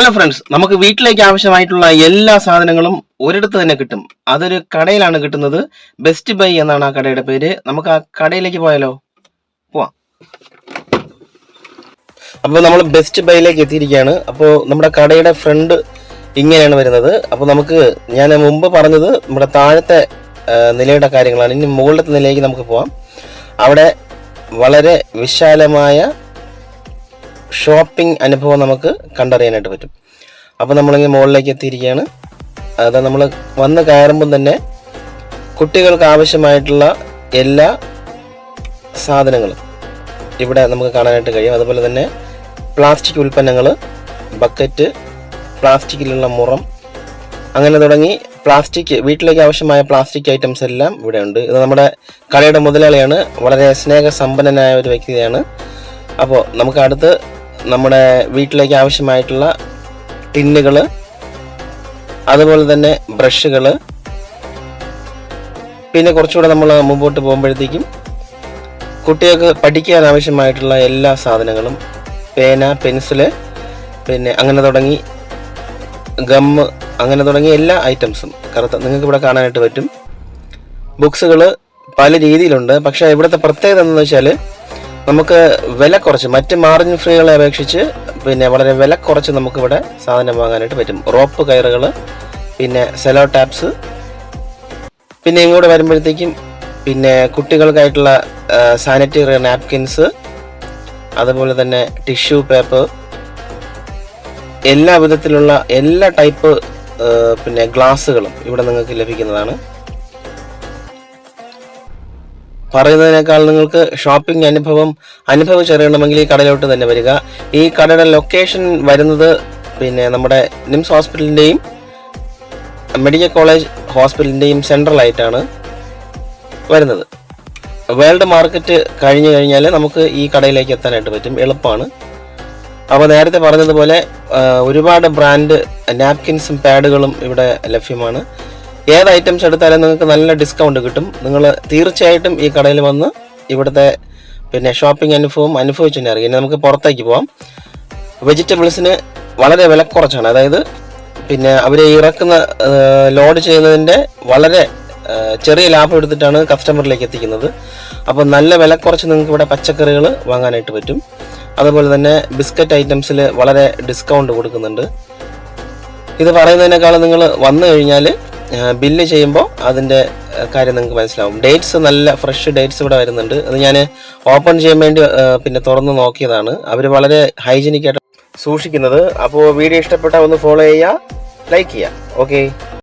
Hello friends നമുക്ക് വീട്ടിലേക്ക് ആവശ്യമായിട്ടുള്ള എല്ലാ സാധനങ്ങളും ഒരിടത്ത് തന്നെ കിട്ടും. അതൊരു കടയിലാണ് കിട്ടുന്നത്. ബെസ്റ്റ് ബൈ എന്നാണ് ആ കടയുടെ പേര്. നമുക്ക് ആ കടയിലേക്ക് പോയാലോ? പോവാം. അപ്പോൾ നമ്മൾ ബെസ്റ്റ് ബൈയിലേക്ക് എത്തിയിരിക്കുകയാണ്. അപ്പോൾ നമ്മുടെ കടയുടെ ഫ്രണ്ട് ഇങ്ങനെയാണ് വരുന്നത്. അപ്പോൾ നമുക്ക് ഞാൻ മുമ്പ് പറഞ്ഞത് നമ്മുടെ താഴത്തെ നിലയുടെ കാര്യങ്ങളാണ്. ഇനി മുകളിലത്തെ നിലയിലേക്ക് നമുക്ക് പോവാം. അവിടെ വളരെ വിശാലമായ ഷോപ്പിംഗ് അനുഭവം നമുക്ക് കണ്ടറിയാനായിട്ട് പറ്റും. അപ്പോൾ നമ്മളിങ്ങനെ മുകളിലേക്ക് എത്തിയിരിക്കുകയാണ്. അത് നമ്മൾ വന്ന് കയറുമ്പം തന്നെ കുട്ടികൾക്ക് ആവശ്യമായിട്ടുള്ള എല്ലാ സാധനങ്ങളും ഇവിടെ നമുക്ക് കാണാനായിട്ട് കഴിയും. അതുപോലെ തന്നെ പ്ലാസ്റ്റിക് ഉൽപ്പന്നങ്ങൾ ബക്കറ്റ് പ്ലാസ്റ്റിക്കിലുള്ള മുറം അങ്ങനെ തുടങ്ങി പ്ലാസ്റ്റിക് വീട്ടിലേക്ക് ആവശ്യമായ പ്ലാസ്റ്റിക് ഐറ്റംസ് എല്ലാം ഇവിടെ ഉണ്ട്. ഇത് നമ്മുടെ കടയുടെ മുതലാളിയാണ്. വളരെ സ്നേഹസമ്പന്നനായ ഒരു വ്യക്തിയാണ്. അപ്പോൾ നമുക്ക് അടുത്ത് നമ്മുടെ വീട്ടിലേക്ക് ആവശ്യമായിട്ടുള്ള ടിന്നുകൾ അതുപോലെ തന്നെ ബ്രഷുകൾ പിന്നെ കുറച്ചുകൂടെ നമ്മൾ മുമ്പോട്ട് പോകുമ്പോഴത്തേക്കും കുട്ടികൾക്ക് പഠിക്കാൻ ആവശ്യമായിട്ടുള്ള എല്ലാ സാധനങ്ങളും പേന പെൻസിൽ പിന്നെ അങ്ങനെ തുടങ്ങി ഗമ്മ് അങ്ങനെ തുടങ്ങിയ എല്ലാ ഐറ്റംസും കറുത്ത നിങ്ങൾക്ക് ഇവിടെ കാണാനായിട്ട് പറ്റും. ബുക്സുകൾ പല രീതിയിലുണ്ട്. പക്ഷേ ഇവിടുത്തെ പ്രത്യേകത എന്താണെന്ന് വെച്ചാൽ നമുക്ക് വില കുറച്ച് മറ്റ് മാർജിൻ ഫ്രീകളെ അപേക്ഷിച്ച് പിന്നെ വളരെ വില കുറച്ച് നമുക്ക് ഇവിടെ സാധനം വാങ്ങാനായിട്ട് പറ്റും. റോപ്പ് കയറുകൾ പിന്നെ സെലോ ടാപ്സ് പിന്നെ ഇങ്ങോട്ട് വരുമ്പോഴത്തേക്കും പിന്നെ കുട്ടികൾക്കായിട്ടുള്ള സാനിറ്ററി നാപ്കിൻസ് അതുപോലെ തന്നെ ടിഷ്യൂ പേപ്പർ എല്ലാ വിധത്തിലുള്ള എല്ലാ ടൈപ്പ് പിന്നെ ഗ്ലാസ്സുകളും ഇവിടെ നിങ്ങൾക്ക് ലഭിക്കുന്നതാണ്. പറയുന്നതിനേക്കാൾ നിങ്ങൾക്ക് ഷോപ്പിംഗ് അനുഭവം അനുഭവിച്ചറിയണമെങ്കിൽ ഈ കടയിലോട്ട് തന്നെ വരിക. ഈ കടയുടെ ലൊക്കേഷൻ വരുന്നത് പിന്നെ നമ്മുടെ നിംസ് ഹോസ്പിറ്റലിന്റെയും മെഡിക്കൽ കോളേജ് ഹോസ്പിറ്റലിന്റെയും സെൻട്രലായിട്ടാണ് വരുന്നത്. വേൾഡ് മാർക്കറ്റ് കഴിഞ്ഞു കഴിഞ്ഞാൽ നമുക്ക് ഈ കടയിലേക്ക് എത്താനായിട്ട് പറ്റും. എളുപ്പമാണ്. അപ്പോൾ നേരത്തെ പറഞ്ഞതുപോലെ ഒരുപാട് ബ്രാൻഡ് നാപ്കിൻസും പാഡുകളും ഇവിടെ ലഭ്യമാണ്. ഏത് ഐറ്റംസ് എടുത്താലും നിങ്ങൾക്ക് നല്ല ഡിസ്കൗണ്ട് കിട്ടും. നിങ്ങൾ തീർച്ചയായിട്ടും ഈ കടയിൽ വന്ന് ഇവിടുത്തെ പിന്നെ ഷോപ്പിംഗ് അനുഭവം അനുഭവിച്ചു തന്നെ അറിയാം. നമുക്ക് പുറത്തേക്ക് പോവാം. വെജിറ്റബിൾസിന് വളരെ വില കുറച്ചാണ്. അതായത് പിന്നെ അവർ ഇറക്കുന്ന ലോഡ് ചെയ്യുന്നതിന്റെ വളരെ ചെറിയ ലാഭം എടുത്തിട്ടാണ് കസ്റ്റമറിലേക്ക് എത്തിക്കുന്നത്. അപ്പോൾ നല്ല വില കുറച്ച് നിങ്ങൾക്ക് ഇവിടെ പച്ചക്കറികൾ വാങ്ങാനായിട്ട് പറ്റും. അതുപോലെ തന്നെ ബിസ്ക്കറ്റ് ഐറ്റംസിൽ വളരെ ഡിസ്കൗണ്ട് കൊടുക്കുന്നുണ്ട്. ഇത് പറയുന്നതിനേക്കാളും നിങ്ങൾ വന്നു കഴിഞ്ഞാൽ ബില്ല് ചെയ്യുമ്പോൾ അതിന്റെ കാര്യം നിങ്ങൾക്ക് മനസ്സിലാവും. ഡേറ്റ്സ് നല്ല ഫ്രഷ് ഡേറ്റ്സ് ഇവിടെ വരുന്നുണ്ട്. അത് ഞാൻ ഓപ്പൺ ചെയ്യാൻ വേണ്ടി പിന്നെ തുറന്ന് നോക്കിയതാണ്. അവർ വളരെ ഹൈജീനിക്കായിട്ട് സൂക്ഷിക്കുന്നത്. അപ്പോൾ വീഡിയോ ഇഷ്ടപ്പെട്ടാൽ ഒന്ന് ഫോളോ ചെയ്യുക ലൈക്ക് ചെയ്യുക. ഓക്കെ